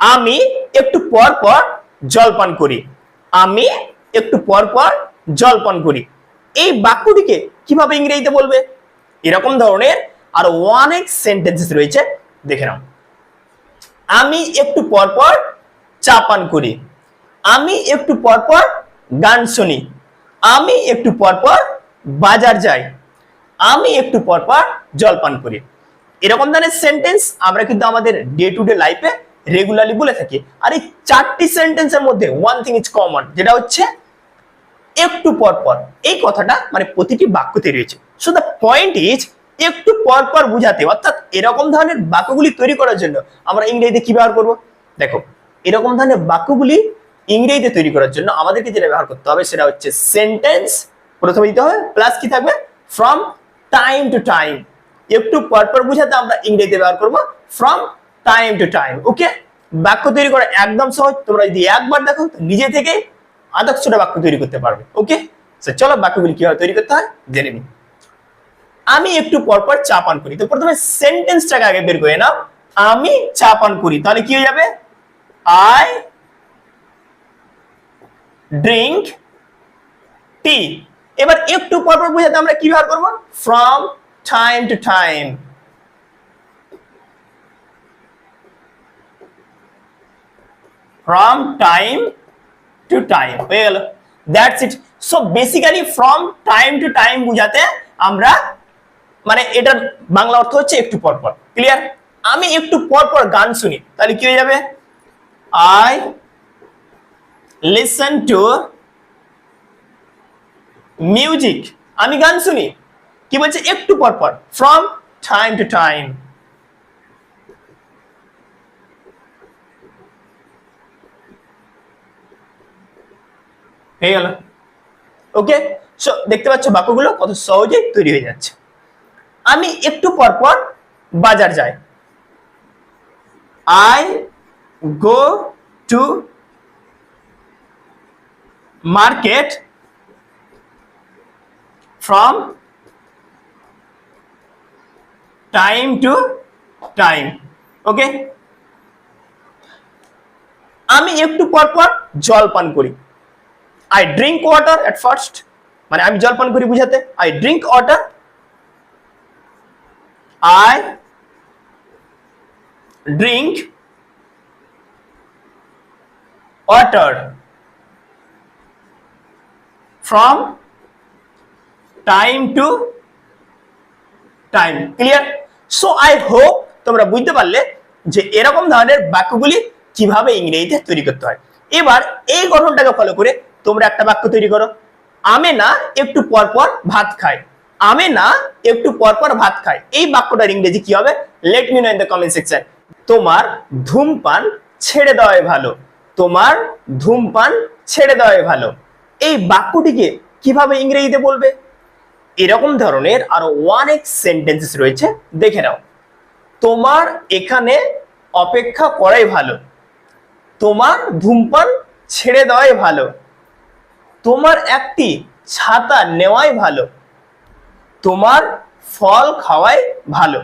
আমি একটু পর পর জল পান করি। আমি একটু পর পর জল পান করি। এই বাক্যটিকে কীভাবে ইংরেজিতে বলবে? এরকম ধরনের আরও অনেক সেন্টেন্সেস রয়েছে। দেখে নাও। আমি একটু পর পর চা পান করি। আমি একটু পর পর গান শুনি। আমি একটু পর পর বাজার যাই। আমি একটু পর পর জল পান করি। এরকম ধরনের সেন্টেন্স আমরা কিন্তু আমাদের ডে টু ডে লাইফে রেগুলারলি বলে থাকি, আর এই চারটি সেন্টেন্সের মধ্যে ওয়ান থিং ইজ কমন যেটা হচ্ছে একটু পর পর। এই কথাটা মানে প্রতিটি বাক্যতে রয়েছে। সো দ্য পয়েন্ট ইজ একটু পর পর বুঝাতে, অর্থাৎ এরকম ধরনের বাক্যগুলি তৈরি করার জন্য আমরা ইংরেজিতে কি ব্যবহার করব? দেখো, এরকম ধরনের বাক্যগুলি ইংরেজিতে তৈরি করার জন্য আমাদেরকে যেটা ব্যবহার করতে হবে সেটা হচ্ছে সেন্টেন্স প্রথমে দিতে হবে প্লাস কি থাকবে? ফ্রম টাইম টু টাইম একটু পর পর বুঝাতে আমরা ইংরেজিতে ব্যবহার করব from time to time okay বাক্য তৈরি করা একদম সহজ, তোমরা যদি একবার দেখো নিজে থেকে আদর্শটা বাক্য তৈরি করতে পারবে ওকে চলো বাক্যগুলি কীভাবে তৈরি করতে হয়, জেনে নিই। আমি একটু পরপর চা পান করি, তো প্রথমে সেন্টেন্সটাকে আগে বের করে নাও। আমি চা পান করি, তাহলে কি হয়ে যাবে? আই ড্রিঙ্ক টি এবার একটু পরপর বোঝাতে আমরা কি ব্যবহার করব? From time to time from time to time হয়ে গেল। That's it so basically from time to time বুঝাতে আমরা মানে এটার বাংলা অর্থ হচ্ছে একটু পর পর। ক্লিয়ার আমি একটু পর পর গান শুনি, তাহলে কি হয়ে যাবে? আই লিসন টু মিউজিক আমি গান শুনি, কি বলছে? একটু পর পর ফ্রম টাইম টু টাইম হয়ে গেল। ওকে সো দেখতে পাচ্ছ বাক্যগুলো কত সহজে তৈরি হয়ে যাচ্ছে। আমি একটু পর পর বাজার যাই। I go to market from time to time okay আমি একটু পর পর জল পান করি। I drink water at first মানে আমি জল পান করি বুঝাতে। I drink water I drink water from time to time. Clear so I hope তোমরা বুঝতে পারলে যে এরকম ধরনের বাক্যগুলি কীভাবে ইংরেজিতে তৈরি করতে হয়। এবার এই গঠনটাকে ফলো করে তোমরা একটা বাক্য তৈরি করো। আমি না, একটু পর পর ভাত খাই আমি না, একটু পর পর ভাত খাই এই বাক্যটার ইংরেজি কি হবে? Let me know in the comment section তোমার ধূমপান ছেড়ে দেওয়াই ভালো। তোমার ধূমপান ছেড়ে দেওয়াই ভালো। এই বাক্যটিকে কীভাবে ইংরেজিতে বলবে? এরকম ধরনের আরও অনেক সেন্টেন্সেস রয়েছে, দেখে নাও। তোমার এখানে অপেক্ষা করাই ভালো। তোমার ধূমপান ছেড়ে দেওয়াই ভালো। তোমার একটি ছাতা নেওয়াই ভালো, তোমার ফল খাওয়াই ভালো।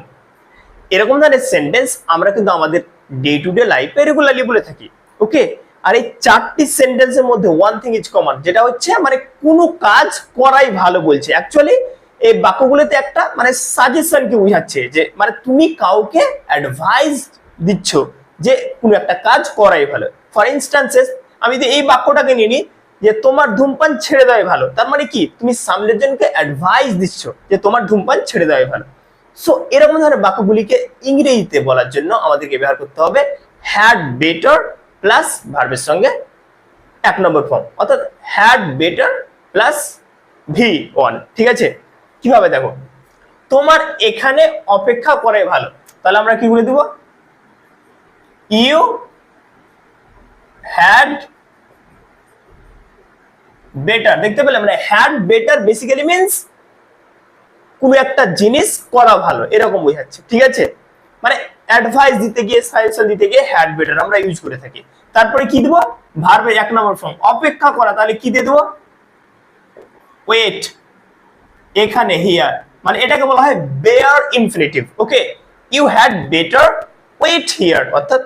এরকম ধরনের সেন্টেন্স আমরা কিন্তু আমাদের ডে টু ডে লাইফে রেগুলারলি বলে থাকি ওকে আর এই চারটি সেন্টেন্সের মধ্যে ওয়ান থিং ইজ কমন যেটা হচ্ছে মানে কোনো কাজ করাই ভালো বলছে। অ্যাকচুয়ালি এই বাক্যগুলোতে একটা মানে সাজেশন কি বোঝাচ্ছে যে মানে তুমি কাউকে অ্যাডভাইস দিচ্ছ যে কোনো একটা কাজ করাই ভালো। ফর ইনস্টান্সেস আমি যদি এই বাক্যটাকে নিয়ে নিই যে তোমার ধূমপান ছেড়ে দেওয়াই ভালো। তার মানে কি? তুমি সামনের জনকে অ্যাডভাইস দিচ্ছ যে তোমার ধূমপান ছেড়ে দেওয়াই ভালো। সো এরকম ধরনের বাক্যগুলিকে ইংরেজিতে বলার জন্য আমাদেরকে ব্যবহার করতে হবে হ্যাড বেটার প্লাস ভার্বের সঙ্গে এক নম্বর ফর্ম অর্থাৎ had better plus V one ঠিক আছে? কীভাবে দেখো? তোমার এখানে অপেক্ষা করাই ভালো। তাহলে আমরা কি বলে দিব? ইউ হ্যাড বেটার দেখতে পেলে মানে হ্যাড বেটার বেসিক্যালি মিনস কোনো একটা জিনিস করা ভালো, এরকম বোঝাচ্ছে, ঠিক আছে? মানে অ্যাডভাইস দিতে গিয়ে সাজেশন দিতে গিয়ে হ্যাড বেটার আমরা ইউজ করে থাকি। তারপরে কি দেবো? ভার্বের এক নম্বর ফর্ম অপেক্ষা করা, তাহলে কি দিয়ে দেবো? ওয়েট এখানে হিয়ার মানে এটাকে বলা হয় bare infinitive okay you had better wait here অর্থাৎ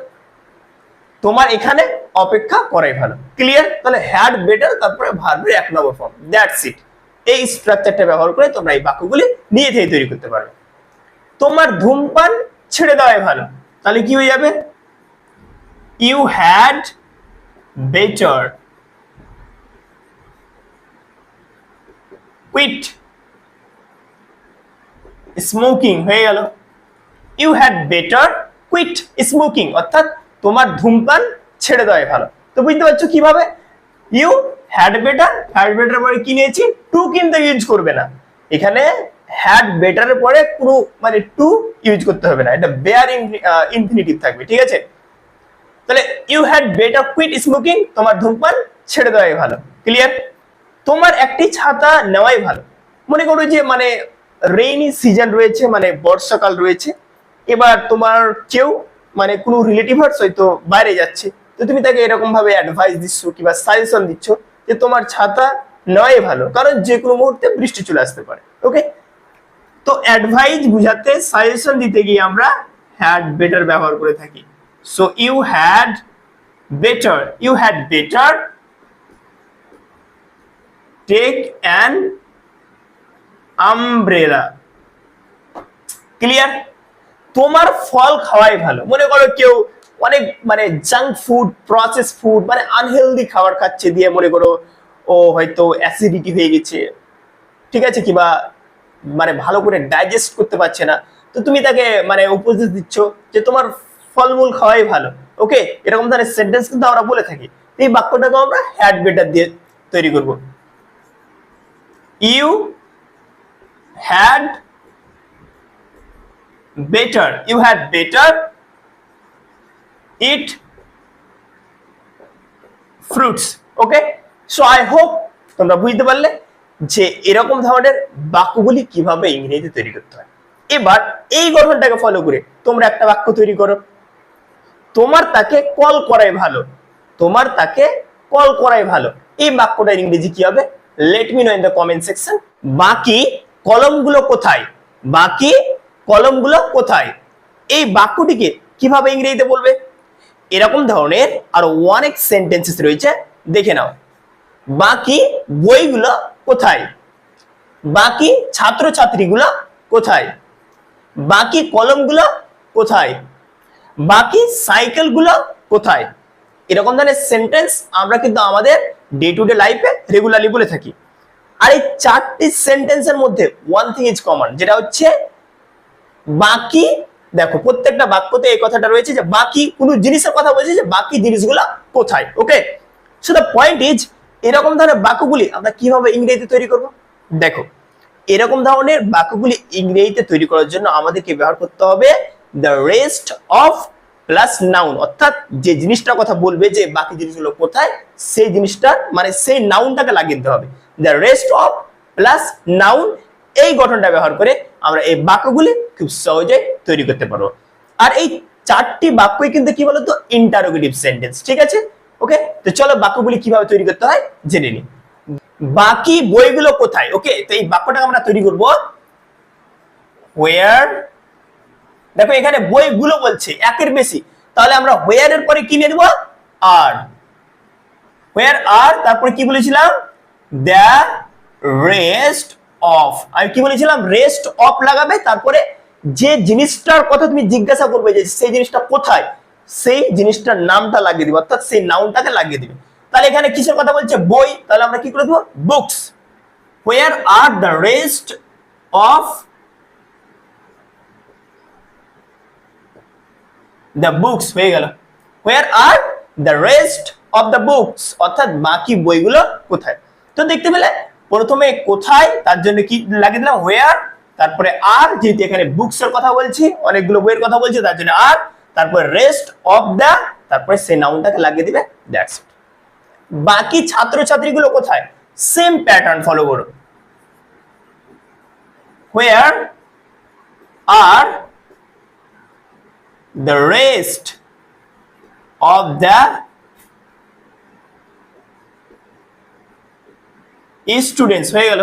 তোমার এখানে অপেক্ষা করাই ভালো। ক্লিয়ার তাহলে হ্যাড বেটার তারপরে ভার্বের এক নম্বর ফর্ম দ্যাটস ইট এই স্ট্রাকচারটা ব্যবহার করে তোমরা এই বাক্যগুলি নিয়ে থেকে তৈরি করতে পারবে তোমার ধূমপান ছেড়ে দেওয়াই ভালো। তাহলে কি হয়ে যাবে? You had better quit smoking হয়ে গেল। You had better quit smoking অর্থাৎ তোমার ধূমপান ছেড়ে দেওয়াই ভালো। তো বুঝতে পারছ কীভাবে? You had better had better পরে কি নিয়েছি? টু কিন্তু ইউজ করবে না। এখানে হ্যাড বেটারের পরে পুরো মানে টু ইউজ করতে হবে না। এটা বেয়ার ইনফিনিটিভ থাকবে, ঠিক আছে? তাহলে you had better quit smoking তোমার ধূমপান ছেড়ে দেওয়াই ভালো। ক্লিয়ার তোমার একটি ছাতা নেওয়াই ভালো। মনে করো যে মানে রেইনি সিজন রয়েছে মানে বর্ষাকাল রয়েছে, এবার তোমার কেউ মানে কোনো রিলেটিভ হয়তো বাইরে যাচ্ছে। তো তুমি তাকে এরকম ভাবে অ্যাডভাইস দিচ্ছ কিংবা সাজেশন দিচ্ছ যে তোমার ছাতা নেওয়াই ভালো, কারণ যে কোনো মুহূর্তে বৃষ্টি চলে আসতে পারে ওকে তো অ্যাডভাইস বুঝাতে সাজেশন দিতে গিয়ে আমরা হ্যাড বেটার ব্যবহার করে থাকি। So you had better you had better take an umbrella clear তোমার ফল খাওয়াই ভালো। মনে করো কেউ অনেক মানে জাঙ্ক ফুড প্রসেস ফুড মানে আনহেলদি খাবার খাচ্ছে দিয়ে মনে করো ও হয়তো অ্যাসিডিটি হয়ে গেছে। ঠিক আছে? কিংবা মানে ভালো করে ডাইজেস্ট করতে পারছে না। তো তুমি তাকে মানে উপদেশ দিচ্ছ যে তোমার ফলমূল খাওয়াই ভালো। ওকে? এরকম ধরনের সেন্টেন্স কিন্তু আমরা বলে থাকি। এই বাক্যটাকে আমরা হ্যাড বেটার দিয়ে তৈরি করব। You had better you had better eat fruits okay so I hope তোমরা বুঝতে পারলে যে এরকম ধরনের বাক্যগুলি কীভাবে ইংরেজিতে তৈরি করতে হয়। এবার এই গঠনটাকে ফলো করে তোমরা একটা বাক্য তৈরি করো। তোমার তাকে কল করাই ভালো। তোমার তাকে কল করাই ভালো। এই বাক্যটার ইংরেজি কি হবে? Let me know in the comment section বাকি কলমগুলো কোথায়? বাকি কলমগুলো কোথায়? এই বাক্যটিকে কীভাবে ইংরেজিতে বলবে? এরকম ধরনের আরও অনেক সেন্টেন্সেস রয়েছে, দেখে নাও। বাকি বইগুলো কোথায়? বাকি ছাত্রছাত্রীগুলো কোথায়? বাকি কলমগুলো কোথায়? বাকি সাইকেলগুলো কোথায়? এরকম ধরনের সেন্টেন্স আমরা কিন্তু আমাদের ডে টু ডে লাইফে রেগুলারলি বলে থাকি। আর এই চারটি সেন্টেন্সের মধ্যে ওয়ান থিং ইজ কমন যেটা হচ্ছে বাকি দেখো, প্রত্যেকটা বাক্যতে এই কথাটা রয়েছে যে বাকি কোনো জিনিসের কথা বলছে যে বাকি জিনিসগুলো কোথায় okay so the point is এরকম ধরনের বাক্যগুলি আমরা কীভাবে ইংরেজিতে তৈরি করব? দেখো, এরকম ধরনের বাক্যগুলি ইংরেজিতে তৈরি করার জন্য আমাদেরকে ব্যবহার করতে হবে the rest of plus noun অর্থাৎ যে জিনিসটার কথা বলবে যে বাকি জিনিসগুলো কোথায়, সেই জিনিসটার মানে সেই নাউনটাকে লাগিয়ে দিতে হবে। The rest of plus noun এই গঠনটা ব্যবহার করে আমরা এই বাক্যগুলি খুব সহজে তৈরি করতে পারব। আর এই চারটি বাক্যই কিন্তু কি বলতো? ইন্টারোগেটিভ সেন্টেন্স ঠিক আছে? ওকে তো চলো বাক্যগুলি কীভাবে তৈরি করতে হয় জেনে নিই। বাকি বইগুলো কোথায়? ওকে তো এই বাক্যটা আমরা তৈরি করব। ওয়ার দেখো, এখানে বইগুলো বলছে, একের বেশি। তাহলে আমরা হোয়ার এর পরে কি নিয়ে দেবো আর হোয়ার আর তারপরে কি বলেছিলাম? দ্য রেস্ট অফ আমি কি বলেছিলাম? রেস্ট অফ লাগাবে, তারপরে যে জিনিসটার কথা তুমি জিজ্ঞাসা করবে যে সেই জিনিসটা কোথায়, সেই জিনিসটার নামটা লাগিয়ে দিবে, অর্থাৎ সেই নাউনটাকে লাগিয়ে দিবে। তাহলে এখানে কিসের কথা বলছে? বই। তাহলে আমরা কি করে দেবো? Books where are the rest of the books হয়ে গেল। Where are the rest of the books অর্থাৎ বাকি বইগুলো কোথায়? তো দেখতে পেলে প্রথমে কোথায়, তার জন্য কি লাগিয়ে দিলাম? হোয়ার তারপরে আর যেহেতু এখানে বুকস এর কথা বলছি, অনেকগুলো বইয়ের কথা বলছি, তার জন্য আর তারপরে রেস্ট অফ দ্য তারপরে সেই নাউনটাকে লাগিয়ে দিবে দ্যাটস ইট বাকি ছাত্রছাত্রীগুলো কোথায়? সেম প্যাটার্ন ফলো করো। Where are the rest of the students হয়ে গেল।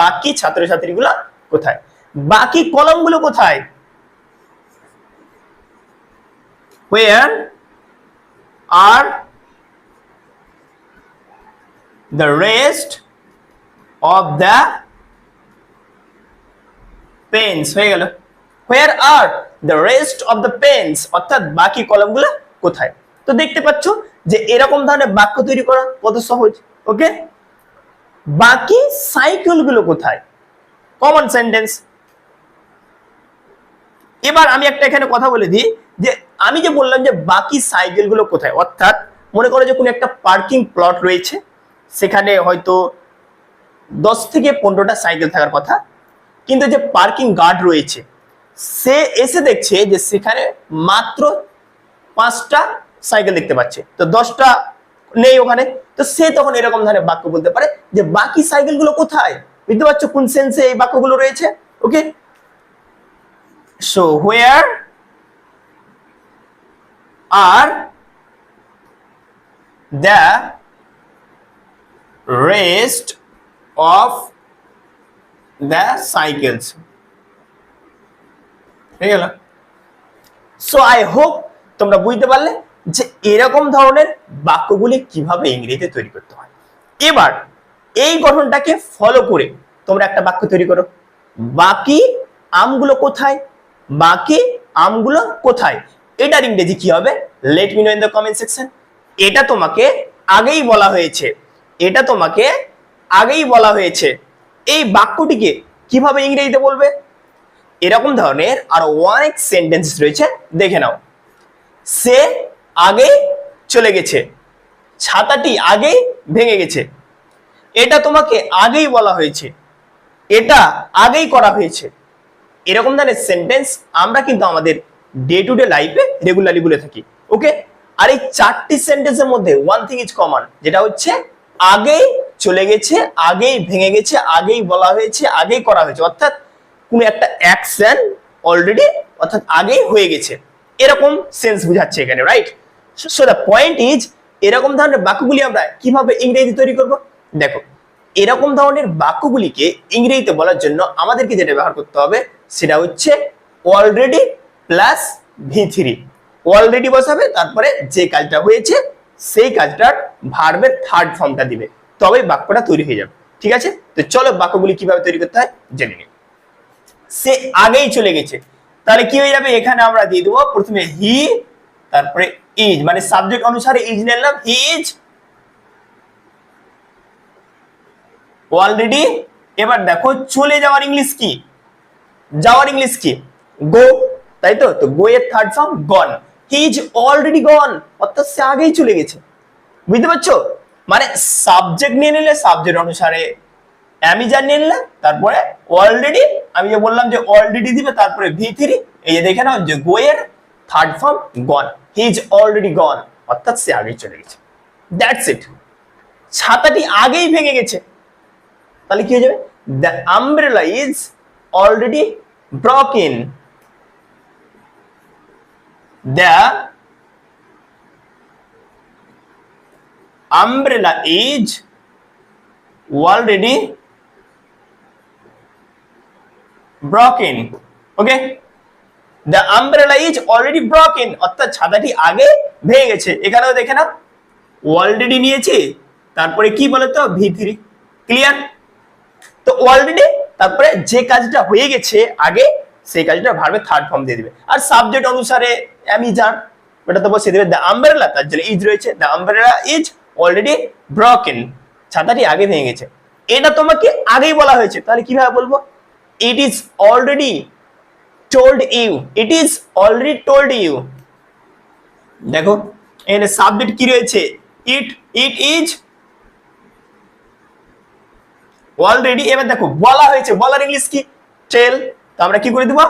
বাকি ছাত্রছাত্রীগুলো কোথায়? বাকি কলমগুলো কোথায়? Where are the rest of the pens হয়ে গেল। Where are the rest of the pens অর্থাৎ বাকি কলমগুলো কোথায়? তো দেখতে পাচ্ছ যে এরকম ধরনের বাক্য তৈরি করা কত সহজ ওকে বাকি সাইকেলগুলো কোথায়? কমন সেন্টেন্স এবার আমি একটা এখানে কথা বলে দিই, যে আমি যে বললাম যে বাকি সাইকেলগুলো কোথায়, অর্থাৎ মনে করো যে কোনো একটা পার্কিং প্লট রয়েছে, সেখানে হয়তো দশ থেকে পনেরোটা সাইকেল থাকার কথা, কিন্তু যে পার্কিং গার্ড রয়েছে, সে এসে দেখছে যে সেখানে মাত্র পাঁচটা সাইকেল দেখতে পাচ্ছে। তো দশটা নেই ওখানে। তো সে তখন এরকম ধরনের বাক্য বলতে পারে যে, বাকি সাইকেলগুলো কোথায়? বুঝতে পারছ কোন সেন্সে এই বাক্যগুলো রয়েছে? Okay so where are the rest of the cycles হয়ে গেল সো আই হোপ তোমরা বুঝতে পারলে যে এরকম ধরনের বাক্যগুলি কীভাবে ইংরেজিতে তৈরি করতে হয়। এবার এই গঠনটাকে ফলো করে তোমরা একটা বাক্য তৈরি করো। বাকি আমগুলো কোথায়? বাকি আমগুলো কোথায়? এটার ইংরেজি কি হবে? Let me know in the comment section এটা তোমাকে আগেই বলা হয়েছে। এটা তোমাকে আগেই বলা হয়েছে। এই বাক্যটিকে কীভাবে ইংরেজিতে বলবে? এরকম ধরনের আরও অনেক সেন্টেন্স রয়েছে। দেখে নাও। সে আগে চলে গেছে। ছাতাটি আগেই ভেঙে গেছে। এটা তোমাকে আগেই বলা হয়েছে। এটা আগেই করা হয়েছে। এরকম ধরনের সেন্টেন্স আমরা কিন্তু আমাদের ডে টু ডে লাইফে রেগুলারলি বলে থাকি। ওকে আর এই চারটি সেন্টেন্সের মধ্যে ওয়ান থিং ইজ কমন যেটা হচ্ছে আগেই চলে গেছে, আগেই ভেঙে গেছে, আগেই বলা হয়েছে, আগেই করা হয়েছে। অর্থাৎ কোনো একটা অ্যাকশন অলরেডি অর্থাৎ আগেই হয়ে গেছে। এরকম সেন্স বুঝাচ্ছে এখানে right so the point is এরকম ধরনের বাক্যগুলি আমরা কীভাবে ইংরেজি তৈরি করব? দেখো, এরকম ধরনের বাক্যগুলিকে ইংরেজিতে বলার জন্য আমাদেরকে যেটা ব্যবহার করতে হবে, সেটা হচ্ছে already plus V three already বসাবে, তারপরে যে কাজটা হয়েছে, সেই কাজটার ভার্বের থার্ড ফর্মটা দিবে। তবে বাক্যটা তৈরি হয়ে যাবে, ঠিক আছে? তো চলো বাক্যগুলি কীভাবে তৈরি করতে হয়, জেনে নিই। সে আগেই চলে গেছে। তাহলে কি হয়ে যাবে? এখানে আমরা দিয়ে দেবো, প্রথমে হি তারপরে ইজ মানে সাবজেক্ট অনুসারে ইজ নিলাম হি ইজ। অলরেডি এবার দেখো, চলে যাওয়ার ইংলিশ কি? যাওয়ার ইংলিশ কি? গো তাই তো? তো গো এর third form gone he is already gone অর্থাৎ সে আগেই চলে গেছে। বুঝতে পারছ? মানে সাবজেক্ট নিয়ে নিলে সাবজেক্ট অনুসারে আমি যা নিয়ে নিলে তারপরে অলরেডি আমি যে বললাম যে অলরেডি দিবে, তারপরে ভি থ্রি এই যে দেখে নাও যে গো এর third form gone he is already gone অর্থাৎ সে আগেই চলে গেছে। দ্যাটস ইট ছাতাটি আগেই ভেঙে গেছে। তাহলে কি হয়ে যাবে? The umbrella is already broken the umbrella is already broken. Okay? The umbrella is already broken. অর্থাৎ ছাতাটি আগে ভেঙে গেছে। এখানেও দেখে নাও। অলরেডি নিয়েছি। তারপরে কি বলতো? ভি থ্রি ক্লিয়ার তো অলরেডি তারপরে যে কাজটা হয়ে গেছে আগে, সেই কাজটা ভার্বে থার্ড ফর্ম দিয়ে দিবে। আর সাবজেক্ট অনুসারে আমি জান ওটা তো বসে দেবে। দ্য আমব্রেলা তার জন্য ইজ রয়েছে। The umbrella is already broken ছাতাটি আগে ভেঙে গেছে। এটা তোমাকে আগেই বলা হয়েছে। তাহলে কীভাবে বলব? It is already told you it is already told you দেখো, এখানে সাবজেক্ট কি রয়েছে? ইট ইট ইজ অলরেডি এবার দেখো, বলা হয়েছে। বলার ইংলিশ কি? টেল তো আমরা কি করে দেবো?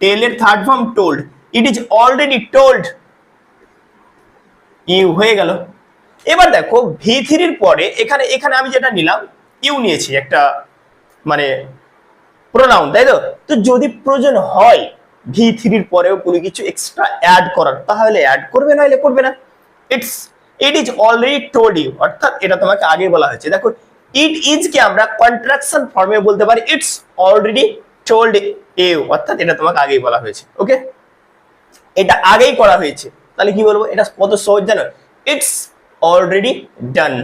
টেলের third form told it is already told you হয়ে গেল। এবার দেখো ভি থ্রির পরে এখানে এখানে আমি যেটা নিলাম ইউ নিয়েছি একটা মানে প্রোনাউন তাই তো? তো যদি প্রয়োজন হয় ভি থ্রির পরেও কোনো কিছু এক্সট্রা অ্যাড করার, তাহলে অ্যাড করবে নইলে করবে না। It's it is already told you অর্থাৎ এটা তোমাকে আগে বলা হয়েছে। দেখো ইট ইজ কে আমরা কন্ট্রাকশন ফর্মে বলতে পারি ইটস অলরেডি টোল্ড ইউ অর্থাৎ এটা তোমাকে আগেই বলা হয়েছে ওকে এটা আগেই করা হয়েছে, তাহলে কি বলব? এটা কত সহজ জানো? It's already done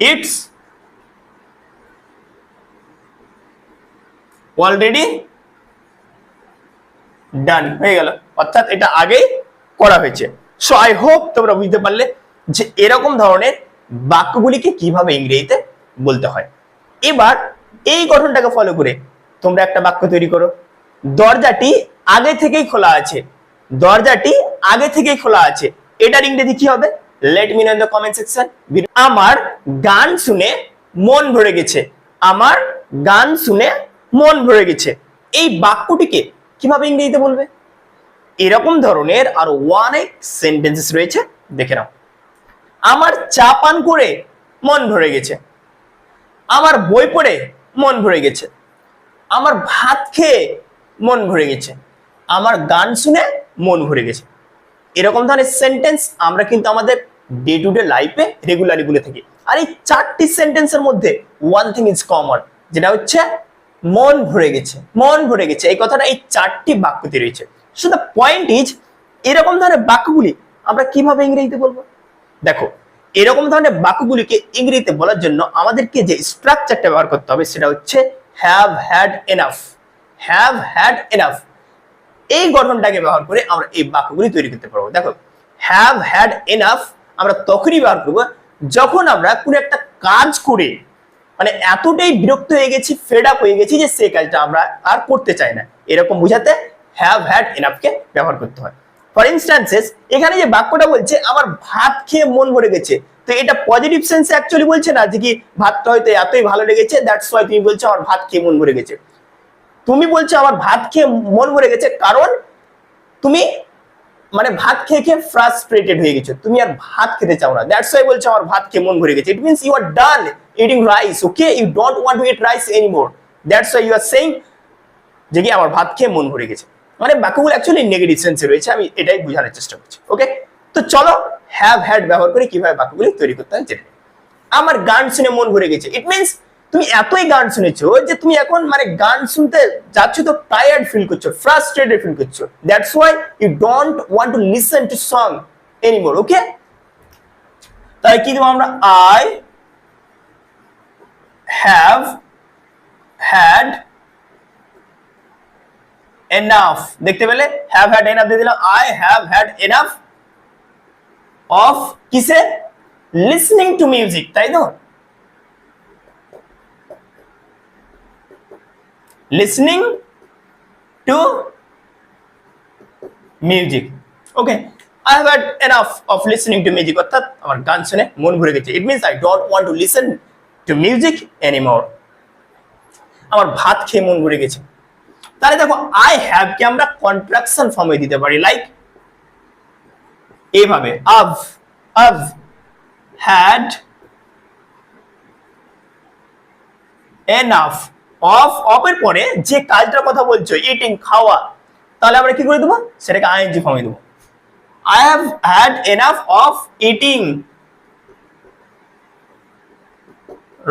it's already done হয়ে গেল। অর্থাৎ এটা আগেই করা হয়েছে। সো আই হোপ তোমরা বুঝতে পারলে যে এরকম ধরনের বাক্যগুলিকে কীভাবে ইংরেজিতে বলতে হয়। এবার এই গঠনটাকে ফলো করে তোমরা একটা বাক্য তৈরি করো। দরজাটি আগে থেকেই খোলা আছে। দরজাটি আগে থেকেই খোলা আছে। এটার ইংরেজি কি হবে? Let me know in the comment section আমার গান শুনে মন ভরে গেছে। আমার গান শুনে মন ভরে গেছে। এই বাক্যটিকে কীভাবে ইংরেজিতে বলবে? এরকম ধরনের আরও অনেক সেন্টেন্সেস রয়েছে, দেখে নাও। আমার চা পান করে মন ভরে গেছে। আমার বই পড়ে মন ভরে গেছে। আমার ভাত খেয়ে মন ভরে গেছে। আমার গান শুনে মন ভরে গেছে। এরকম ধরনের সেন্টেন্স আমরা কিন্তু আমাদের ডে টু ডে লাইফে রেগুলারলি বলে থাকি। আর এই চারটি সেন্টেন্সের মধ্যে ওয়ান থিং ইজ কমন যেটা হচ্ছে মন ভরে গেছে, মন ভরে গেছে। এই কথাটা এই চারটি বাক্যতে রয়েছে। দ্য পয়েন্ট ইজ এরকম ধরনের বাক্যগুলি আমরা কীভাবে ইংরেজিতে বলব? দেখো, এরকম ধরনের বাক্যগুলিকে ইংরেজিতে বলার জন্য আমাদেরকে যে স্ট্রাকচারটা ব্যবহার করতে হবে সেটা হচ্ছে have had enough have had enough এই গঠনটাকে ব্যবহার করে আমরা এই বাক্যগুলি তৈরি করতে পারব। দেখো হ্যাভ হ্যাড এনাফ আমরা তখনই ব্যবহার করব যখন আমরা কোনো একটা কাজ করে মানে এতটাই বিরক্ত হয়ে গেছি ফেড আপ হয়ে গেছি যে সেই কাজটা আমরা আর করতে চাই না। এরকম বুঝাতে হ্যাভ হ্যাড এনাফকে ব্যবহার করতে হয়। ফর ইনস্টান্সেস এখানে যে বাক্যটা বলছে, আমার ভাত খেয়ে মন ভরে গেছে। তো এটা পজিটিভ সেন্সে অ্যাকচুয়ালি বলছে না যে কি ভাতটা হয়তো এতই ভালো লেগেছে দ্যাটস ওয়াই তুমি বলছো আমার ভাত খেয়ে মন ভরে গেছে। তুমি বলছো আমার ভাত খেয়ে মন ভরে গেছে কারণ তুমি মানে ভাত খেয়ে খেয়ে ফ্রাস্ট্রেটেড হয়ে গেছো। তুমি আর ভাত খেতে চাও না। দ্যাটস ওয়াই বলছো আমার ভাত খেয়ে মন ভরে গেছে। It means you are done eating rice okay you don't want to eat rice anymore that's why you are saying যে কি আমার ভাত খেয়ে মন ভরে গেছে। মানে বাক্যগুলো অ্যাকচুয়ালি নেগেটিভ সেন্সে রয়েছে, আমি এটাই বোঝানোর চেষ্টা করছি ওকে তো চলো হ্যাভ হ্যাড ব্যবহার করে কীভাবে বাক্যগুলি তৈরি করতে হয় জেনে। আমার গান শুনে মন ভরে গেছে। ইট মিনস তুমি এতই গান শুনেছো যে তুমি এখন মানে গান শুনতে যাচ্ছ তো টায়ার্ড ফিল করছ ফ্রাস্ট্রেটেড ফিল করছ। That's why you don't want to listen to song anymore okay তাহলে কি দেবো আমরা? আই হ্যাভ হ্যাড এনাফ দেখতে পেলে? হ্যাভ হ্যাড এনাফ দিয়ে দিলাম। I have had enough of কিসে? লিসনিং টু মিউজিক তাই তো? Listening to music okay I have had enough of listening to music অর্থাৎ আমার গান শুনে মন ভরে গেছে। It means I don't want to listen to music anymore আমার ভাত খেয়ে মন ভরে গেছে। তাহলে দেখো আই হ্যাভ কে আমরা কন্ট্রাকশন ফর্মে দিতে পারি লাইক এইভাবে have have had enough of of এর পরে যে কাজটার কথা বলছো ইটিং খাওয়া, তাহলে আমরা কি করে দেবো? সেটাকে আইএনজি ফর্মে দেবো। I have had enough of eating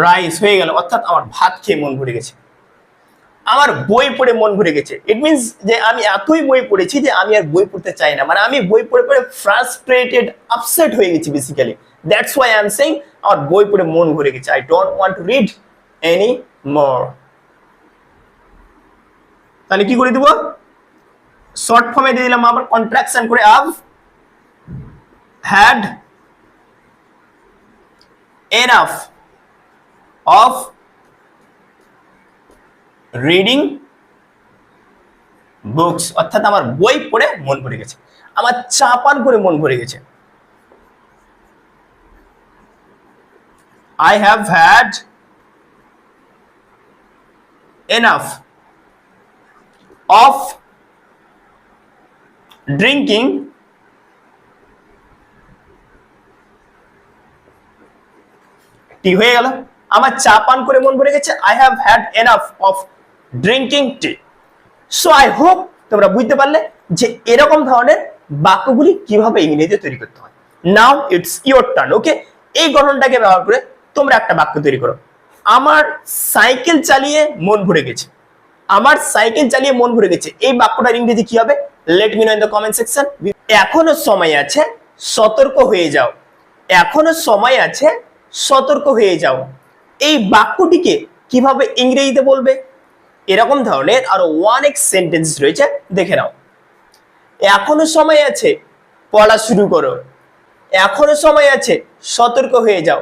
rice হয়ে গেল, অর্থাৎ আমার ভাত খেয়ে মন ভরে গেছে। আমার বই পড়ে মন ভরে গেছে। ইট মিনস যে আমি এতই বই পড়েছি যে আমি আর বই পড়তে চাই না। মানে আমি বই পড়ে পড়ে ফ্রাস্ট্রেটেড আপসেট হয়ে গেছি basically that's why I am saying আমার বই পড়ে মন ভরে গেছে। I don't want to read any more তাহলে কি করে দিব? শর্ট ফর্মে দিয়ে দিলাম, আবার কন্ট্রাকশন করে have had enough of reading books অর্থাৎ আমার বই পড়ে মন ভরে গেছে, আমার চা পান করে মন ভরে গেছে। I have had enough of drinking tea হয়ে গেল। আমার চা পান করে মন ভরে গেছে I have had enough of drinking tea so I hope তোমরা বুঝতে পারলে যে এরকম ধরনের বাক্যগুলি কীভাবে ইংরেজিতে তৈরি করতে হয়। Now it's your turn okay এই গঠনটাকে ব্যবহার করে তোমরা একটা বাক্য তৈরি করো। আমার সাইকেল চালিয়ে মন ভরে গেছে। আমার সাইকেল চালিয়ে মন ভরে গেছে। এই বাক্যটার ইংরেজি কি হবে? Let me know in the comment section এখনও সময় আছে, সতর্ক হয়ে যাও। এখনও সময় আছে, সতর্ক হয়ে যাও। এই বাক্যটিকে কীভাবে ইংরেজিতে বলবে? এরকম ধরনের আরও অনেক সেন্টেন্স রয়েছে, দেখে নাও। এখনও সময় আছে, পড়া শুরু করো। এখনও সময় আছে, সতর্ক হয়ে যাও।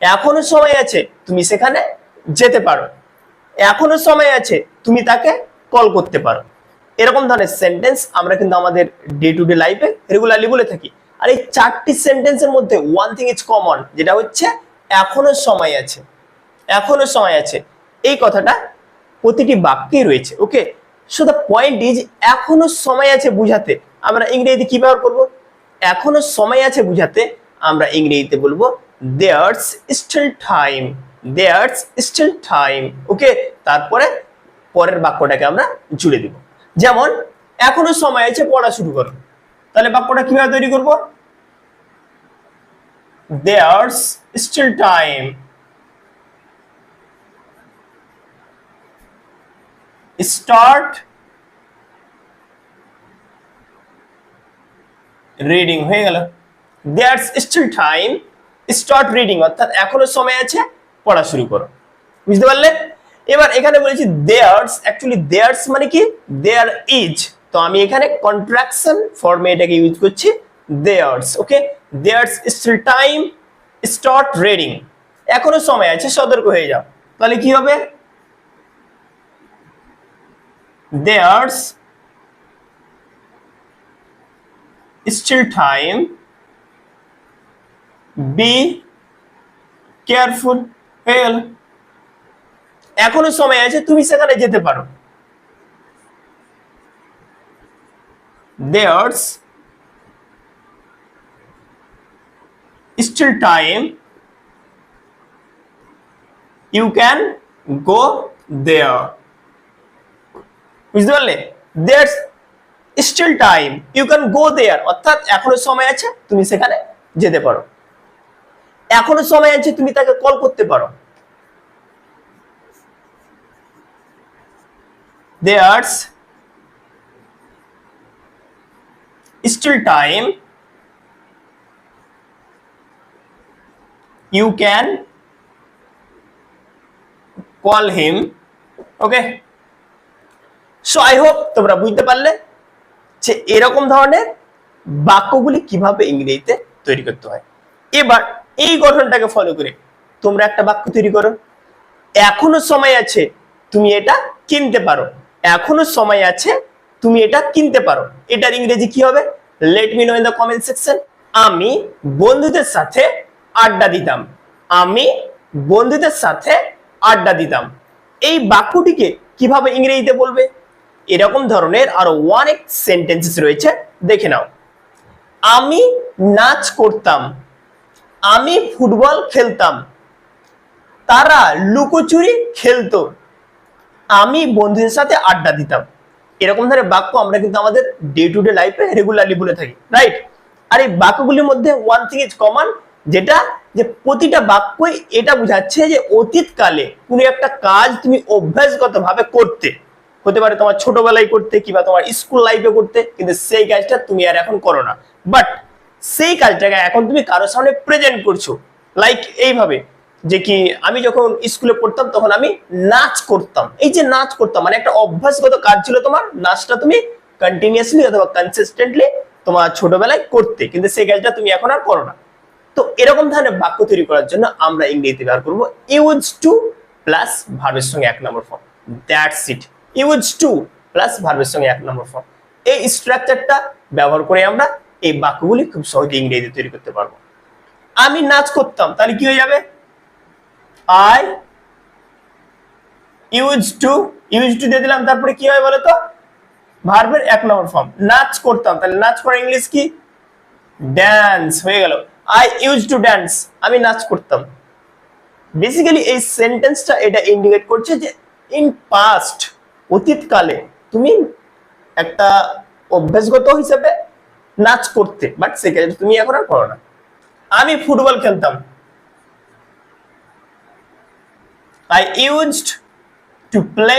এখনও সময় আছে, তুমি সেখানে যেতে পারো। এখনও সময় আছে, তুমি তাকে কল করতে পারো। এরকম ধরনের সেন্টেন্স আমরা কিন্তু আমাদের ডে টু ডে লাইফে রেগুলারলি বলে থাকি। আর এই চারটি সেন্টেন্সের মধ্যে ওয়ান থিং ইজ কমন যেটা হচ্ছে এখনও সময় আছে, এখনও সময় আছে। এই কথাটা প্রতিটি বাক্যেই রয়েছে okay so the point is এখনও সময় আছে বুঝাতে। আমরা ইংরেজিতে কি ব্যবহার করব? এখনও সময় আছে বুঝাতে, আমরা ইংরেজিতে বলব there's still time there's still time okay তারপরে পরের বাক্যটাকে আমরা জুড়ে দিব। যেমন, এখনও সময় আছে, পড়া শুরু করো। তাহলে বাক্যটা কীভাবে তৈরি করব? There's still time start reading হয়ে গেল। There's still time start reading অর্থাৎ এখনও সময় আছে, পড়া শুরু করো। বুঝতে পারলে? এবার এখানে বলেছি দেয়ার্স অ্যাকচুয়ালি দেয়ার্স মানে কি? দেয়ার ইজ তো আমি এখানে কন্ট্রাকশন ফর্মে এটাকে ইউজ করছি there's okay there's still time start reading এখনও সময় আছে, সতর্ক হয়ে যাও। তাহলে কি হবে? There's still time. Be careful. গেল এখনও সময় আছে, তুমি সেখানে যেতে পারো। There's still time, you can go there. বুঝতে পারলে? There's still time you can go there অর্থাৎ এখনও সময় আছে, তুমি সেখানে যেতে পারো। এখনও সময় আছে, তুমি তাকে কল করতে পারো। There's still time you can call him okay so I hope তোমরা বুঝতে পারলে যে এরকম ধরনের বাক্যগুলি কীভাবে ইংরেজিতে তৈরি করতে হয়। এবার এই গঠনটাকে ফলো করে তোমরা একটা বাক্য তৈরি করো। এখনও সময় আছে তুমি এটা কিনতে পারো। এখনও সময় আছে তুমি এটা কিনতে পারো। এটার ইংরেজি কি হবে? Let me know in the comment section আমি বন্ধুদের সাথে আড্ডা দিতাম। আমি বন্ধুদের সাথে আড্ডা দিতাম। এই বাক্যটিকে কীভাবে ইংরেজিতে বলবে? এরকম ধরনের আরও অনেক সেন্টেন্সেস রয়েছে, দেখে নাও। আমি নাচ করতাম। আমি ফুটবল খেলতাম। তারা লুকোচুরি খেলতো। আমি বন্ধুদের সাথে আড্ডা দিতাম। এরকম ধরনের বাক্য আমরা কিন্তু আমাদের ডে টু ডে লাইফে রেগুলারলি বলে থাকি রাইট আর এই বাক্যগুলির মধ্যে ওয়ান থিং ইজ কমন যেটা যে প্রতিটা বাক্যই এটা বোঝাচ্ছে যে অতীতকালে কোনো একটা কাজ তুমি অভ্যাসগত ভাবে করতে। হতে পারে তোমার ছোটবেলায় করতে কিংবা তোমার স্কুল লাইফে করতে, কিন্তু সেই কাজটা তুমি আর এখন করো না। বাট সেই কাজটাকে এখন তুমি কারোর সামনে প্রেজেন্ট করছ। লাইক এইভাবে, যে কি আমি যখন স্কুলে পড়তাম তখন আমি নাচ করতাম। এই যে নাচ করতাম মানে একটা অভ্যাসগত কাজ ছিল তোমার নাচটা তুমি কন্টিনিউয়াসলি অথবা কনসিস্টেন্টলি তোমার ছোটবেলায় করতে, কিন্তু সেই কাজটা তুমি এখন আর করো না। তো এরকম ধরনের বাক্য তৈরি করার জন্য আমরা ইংরেজিতে ব্যবহার করব ইউজ টু প্লাস ভার্বের সঙ্গে এক নম্বর form that's it use to plus ভার্বের সঙ্গে এক নম্বর ফর্ম এই স্ট্রাকচারটা ব্যবহার করে আমরা এই বাক্যগুলি খুব সহজে ইংরেজিতে তৈরি করতে পারব। আমি নাচ করতাম, তাহলে কি হয়ে যাবে? I use to use to দিয়ে দিলাম, তারপরে কি হয় বলো তো ভার্বের এক নম্বর ফর্ম নাচ করতাম, তাহলে নাচ করা ইংলিশ কি? ড্যান্স হয়ে গেল। আই ইউজ টু ড্যান্স আমি নাচ করতাম। বেসিক্যালি এই সেন্টেন্সটা এটা ইন্ডিকেট করছে যে ইন পাস্ট অতীতকালে তুমি একটা অভ্যাসগত হিসেবে নাচ করতে বাট সেক্ষেত্রে তুমি এখন আর করো না। আমি ফুটবল খেলতাম। I used to play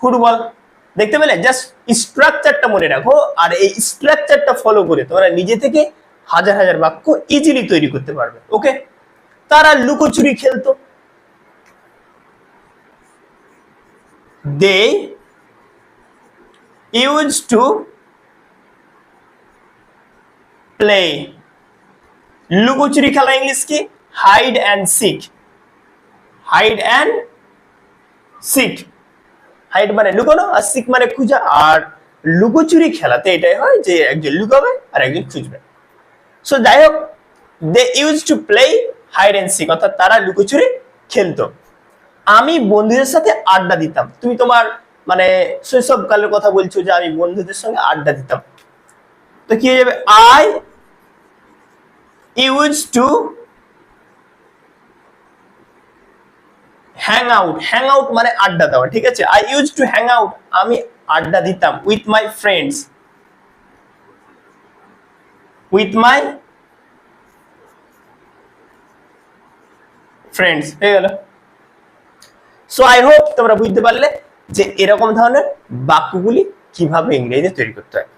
football. দেখতে পেলে? জাস্ট স্ট্রাকচারটা মনে রাখো আর এই স্ট্রাকচারটা ফলো করে তোমরা নিজে থেকে হাজার হাজার বাক্য ইজিলি তৈরি করতে পারবে ওকে তারা লুকোচুরি খেলতো। দে ইউজ টু প্লে লুকোচুরি খেলা ইংলিশ কি? Hide and seek hide and seek hide মানে লুকোনো আর সিক মানে খুঁজা। আর লুকোচুরি খেলাতে এটাই হয় যে একজন লুকাবে আর একজন খুঁজবে। সো যাই হোক they use to play hide and seek অর্থাৎ তারা লুকোচুরি খেলতো। আমি বন্ধুদের সাথে আড্ডা দিতাম। তুমি তোমার মানে শৈশবকালের কথা বলছো যে আমি বন্ধুদের সঙ্গে আড্ডা দিতাম। তো কি হয়ে যাবে? I use to hang out hang out মানে আড্ডা দেওয়া, ঠিক আছে? I use to hang out আমি আড্ডা দিতাম with my friends with my friends হয়ে গেল। সো আই হোপ তোমরা বুঝতে পারলে যে এরকম ধরনের বাক্যগুলি কীভাবে ইংরেজিতে তৈরি করতে হয়।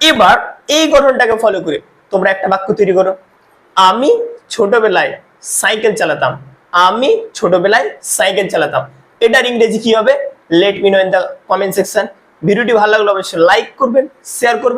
এবার এই গঠনটাকে ফলো করে তোমরা একটা বাক্য তৈরি করো। আমি ছোটবেলায় সাইকেল চালাতাম। আমি ছোটবেলায় সাইকেল চালাতাম। এটার ইংরেজি কি হবে? Let me know in the comment section ভিডিওটি ভালো লাগলে অবশ্যই লাইক করবেন শেয়ার করবেন।